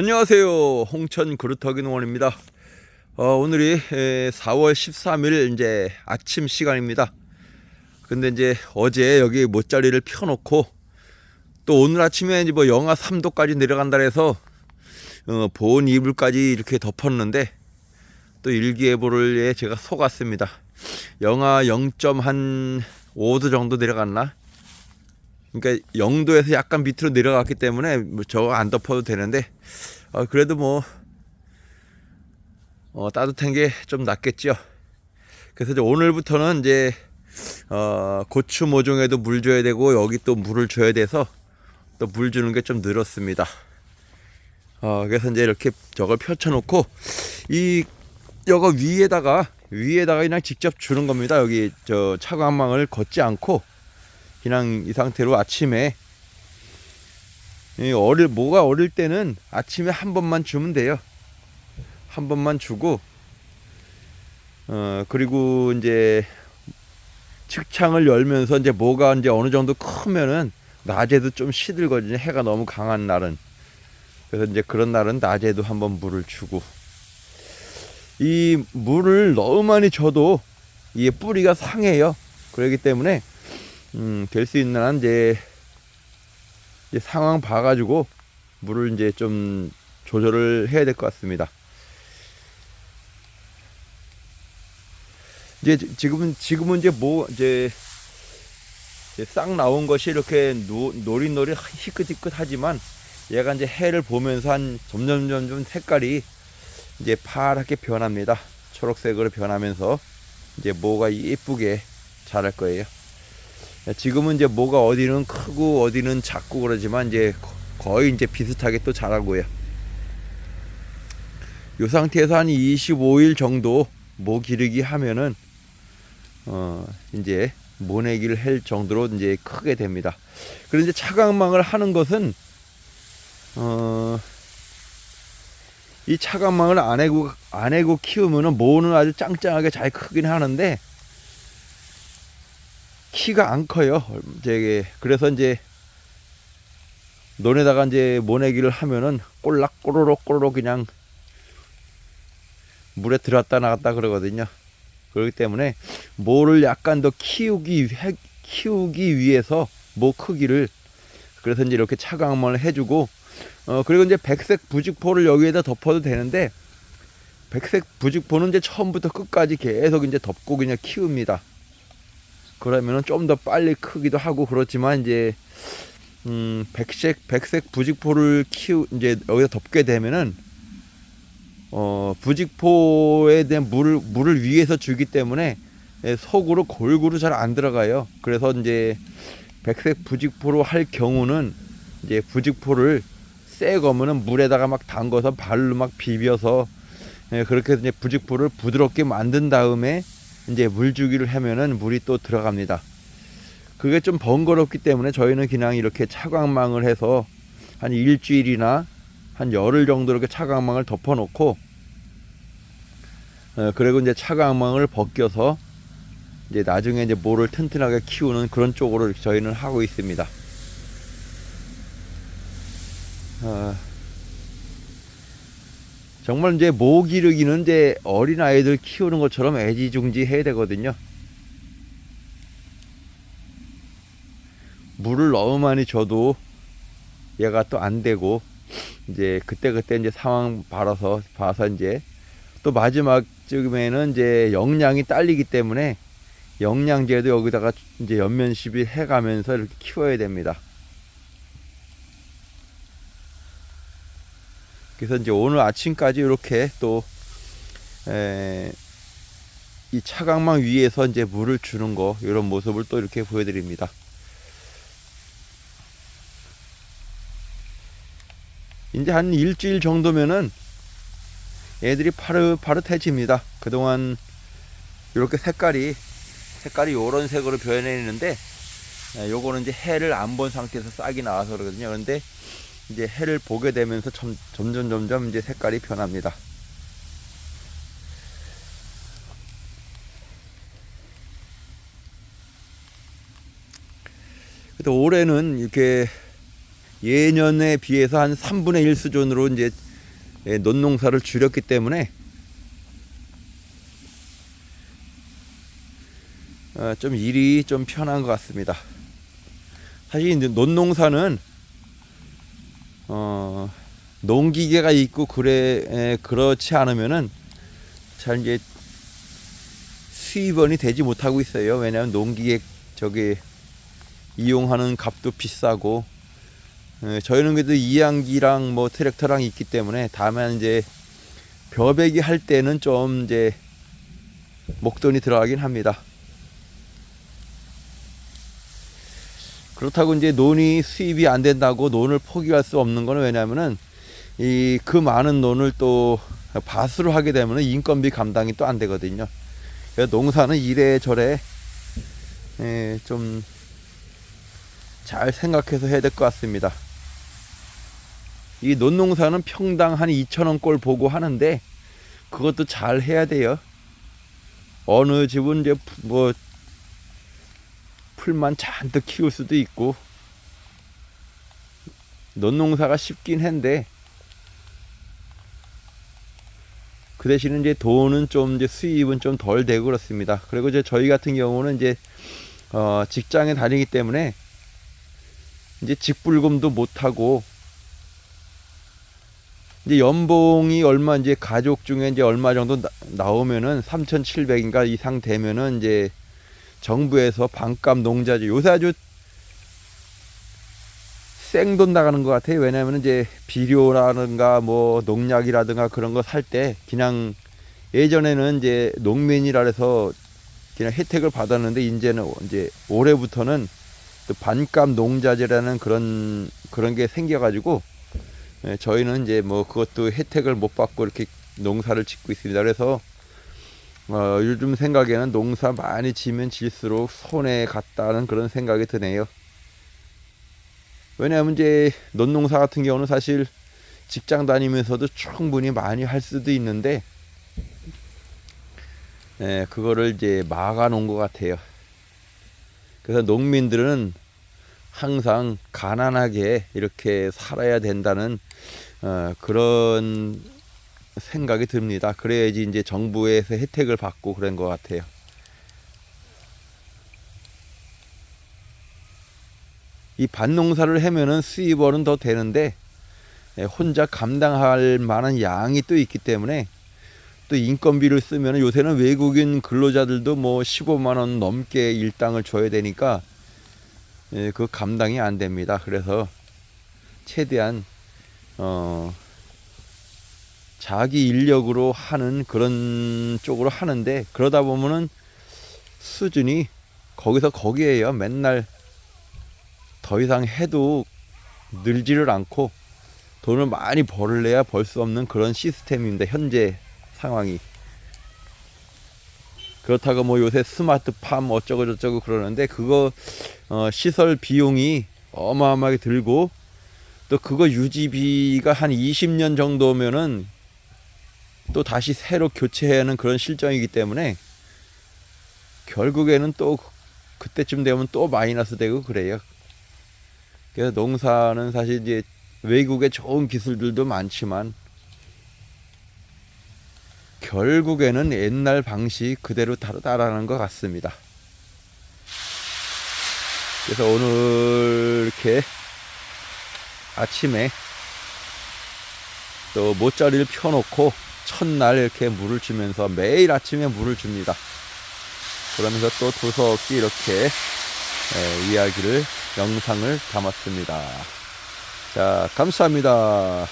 안녕하세요. 홍천 그루터기 농원입니다. 어, 오늘이 에, 4월 13일 이제 아침 시간입니다. 근데 이제 어제 여기 모짜리를 펴놓고 또 오늘 아침에 이제 뭐 영하 3도까지 내려간다 해서 어, 보온 이불까지 이렇게 덮었는데 또 일기예보를 예, 제가 속았습니다. 영하 0.5도 정도 내려갔나? 그러니까 0도에서 약간 밑으로 내려갔기 때문에 뭐 저거 안 덮어도 되는데 어, 그래도 뭐 어, 따뜻한 게 좀 낫겠죠. 그래서 이제 오늘부터는 이제 어, 고추 모종에도 물 줘야 되고 여기 또 물을 줘야 돼서 또 물 주는 게 좀 늘었습니다. 어, 그래서 이제 이렇게 저걸 펼쳐놓고 이 여거 위에다가 위에다가 그냥 직접 주는 겁니다. 여기 저 차광망을 걷지 않고 그냥 이 상태로 아침에 이 어릴 뭐가 어릴 때는 아침에 한 번만 주면 돼요. 한 번만 주고 어 그리고 이제 측창을 열면서 이제 뭐가 이제 어느 정도 크면은 낮에도 좀 시들거든요. 해가 너무 강한 날은 그래서 이제 그런 날은 낮에도 한번 물을 주고 이 물을 너무 많이 줘도 이게 뿌리가 상해요. 그렇기 때문에 음, 될 수 있는 한 이제, 이제 상황 봐가지고 물을 이제 좀 조절을 해야 될 것 같습니다. 이제 지- 지금은 지금은 이제 뭐 이제 싹 나온 것이 이렇게 노, 노릿노릿 희끗희끗하지만 얘가 이제 해를 보면서 한 점점 점점 색깔이 이제 파랗게 변합니다. 초록색으로 변하면서 이제 뭐가 예쁘게 자랄 거예요. 지금은 이제 뭐가 어디는 크고 어디는 작고 그러지만 이제 거- 거의 이제 비슷하게 또 자라고요. 이 상태에서 한 25일 정도 모 기르기 하면은 어 이제 모내기를 할 정도로 이제 크게 됩니다. 그런데 차광망을 하는 것은 어 이 차광망을 안 해고 안 해고 키우면은 모는 아주 짱짱하게 잘 크긴 하는데 키가 안 커요. 되게 그래서 이제 논에다가 이제 모내기를 하면은 꼴락 꼬로록 꼬로록 그냥 물에 들었다 나갔다 그러거든요. 그렇기 때문에 모를 약간 더 키우기 해- 키우기 위해서 모 크기를 그래서 이제 이렇게 차광만을 해주고 어 그리고 이제 백색 부직포를 여기에다 덮어도 되는데 백색 부직포는 이제 처음부터 끝까지 계속 이제 덮고 그냥 키웁니다. 그러면은 좀 더 빨리 크기도 하고 그렇지만 이제 음 백색 백색 부직포를 키우 이제 여기다 덮게 되면은 어 부직포에 대한 물을 물을 위에서 주기 때문에 예, 속으로 골고루 잘 안 들어가요. 그래서 이제 백색 부직포로 할 경우는 이제 부직포를 새 거면은 물에다가 막 담궈서 발로 막 비벼서 예, 그렇게 이제 부직포를 부드럽게 만든 다음에 이제 물 주기를 하면은 물이 또 들어갑니다. 그게 좀 번거롭기 때문에 저희는 그냥 이렇게 차광망을 해서 한 일주일이나 한 열흘 정도 이렇게 차광망을 덮어 놓고 어, 그리고 이제 차광망을 벗겨서 이제 나중에 이제 모를 튼튼하게 키우는 그런 쪽으로 저희는 하고 있습니다. 어, 정말 이제 모 기르기는 이제 어린 아이들 키우는 것처럼 애지중지 해야 되거든요. 물을 너무 많이 줘도 얘가 또 안 되고 이제 그때 그때 이제 상황 봐서 봐서 이제 또 마지막 쯤에는 이제 영양이 딸리기 때문에 영양제도 여기다가 이제 연면 시비 해가면서 이렇게 키워야 됩니다. 그래서 이제 오늘 아침까지 이렇게 또, 에, 이 차광망 위에서 이제 물을 주는 거, 이런 모습을 또 이렇게 보여드립니다. 이제 한 일주일 정도면은 애들이 파릇파릇해집니다. 그동안 이렇게 색깔이, 색깔이 요런 색으로 변해 있는데, 에, 요거는 이제 해를 안 본 상태에서 싹이 나와서 그러거든요. 그런데 이제 해를 보게 되면서 점, 점점 점점 이제 색깔이 변합니다. 근데 올해는 이렇게 예년에 비해서 한 3분의 1 수준으로 이제 예, 논농사를 줄였기 때문에 어, 좀 일이 좀 편한 것 같습니다. 사실 이제 논농사는 어, 농기계가 있고 그래 에, 그렇지 않으면은 잘 이제 수입원이 되지 못하고 있어요. 왜냐하면 농기계 저기 이용하는 값도 비싸고 에, 저희는 그래도 이양기랑 뭐 트랙터랑 있기 때문에 다만 이제 벼베기 할 때는 좀 이제 목돈이 들어가긴 합니다. 그렇다고 이제 논이 수입이 안 된다고 논을 포기할 수 없는 거는 왜냐하면은 이 그 많은 논을 또 밭으로 하게 되면은 인건비 감당이 또 안 되거든요. 그래서 농사는 이래저래 예, 좀잘 생각해서 해야 될 것 같습니다. 이 논농사는 평당 한 2,000원 꼴 보고 하는데 그것도 잘 해야 돼요. 어느 집은 이제 뭐 풀만 잔뜩 키울 수도 있고 논농사가 쉽긴 한데 그 대신에 이제 돈은 좀 이제 수입은 좀 덜 되고 그렇습니다. 그리고 이제 저희 같은 경우는 이제 어 직장에 다니기 때문에 이제 직불금도 못 하고 이제 연봉이 얼마 이제 가족 중에 이제 얼마 정도 나, 나오면은 3,700인가 이상 되면은 이제 정부에서 반값 농자재 요새 아주 생돈 나가는 것 같아요. 왜냐하면 이제 비료라든가 뭐 농약이라든가 그런 거 살 때 그냥 예전에는 이제 농민이라 해서 그냥 혜택을 받았는데 이제는 이제 올해부터는 또 반값 농자재라는 그런 그런 게 생겨가지고 예, 저희는 이제 뭐 그것도 혜택을 못 받고 이렇게 농사를 짓고 있습니다. 그래서 어, 요즘 생각에는 농사 많이 지면 질수록 손해 같다는 그런 생각이 드네요. 왜냐하면 이제 논농사 같은 경우는 사실 직장 다니면서도 충분히 많이 할 수도 있는데, 예, 그거를 이제 막아 놓은 것 같아요. 그래서 농민들은 항상 가난하게 이렇게 살아야 된다는 어, 그런 생각이 듭니다. 그래야지 이제 정부에서 혜택을 받고 그런 것 같아요. 이 밭농사를 하면은 수입원은 더 되는데 예, 혼자 감당할 만한 양이 또 있기 때문에 또 인건비를 쓰면 요새는 외국인 근로자들도 뭐 15만 원 넘게 일당을 줘야 되니까 예, 그 감당이 안 됩니다. 그래서 최대한 어 자기 인력으로 하는 그런 쪽으로 하는데 그러다 보면은 수준이 거기서 거기에요. 맨날 더 이상 해도 늘지를 않고 돈을 많이 벌래야 벌 수 없는 그런 시스템입니다. 현재 상황이. 그렇다고 뭐 요새 스마트팜 어쩌고 저쩌고 그러는데 그거 어 시설 비용이 어마어마하게 들고 또 그거 유지비가 한 20년 정도면은 또 다시 새로 교체해야 하는 그런 실정이기 때문에 결국에는 또 그때쯤 되면 또 마이너스 되고 그래요. 그래서 농사는 사실 이제 외국에 좋은 기술들도 많지만 결국에는 옛날 방식 그대로 다르다라는 것 같습니다. 그래서 오늘 이렇게 아침에 또 모짜리를 펴놓고 첫날 이렇게 물을 주면서 매일 아침에 물을 줍니다. 그러면서 또 도서없이 이렇게 예, 이야기를 영상을 담았습니다. 자, 감사합니다.